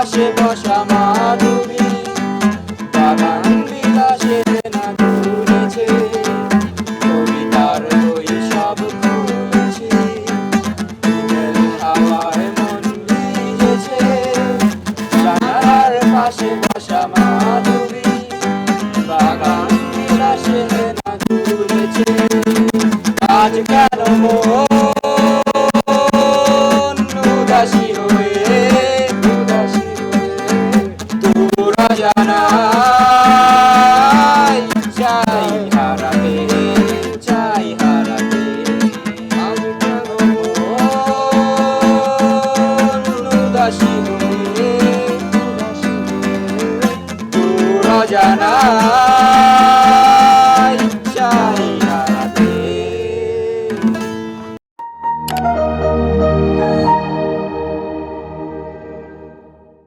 বিলাসে বসা মা বাগান বিলাসে না ঘুরেছে, কবিতার ওই সব ঘুরেছে হাওয়ায় মন ভিজেছে। পাশে বসা বাগান বিলাসে না ঘুরেছে। উদাসী হয়ে জানা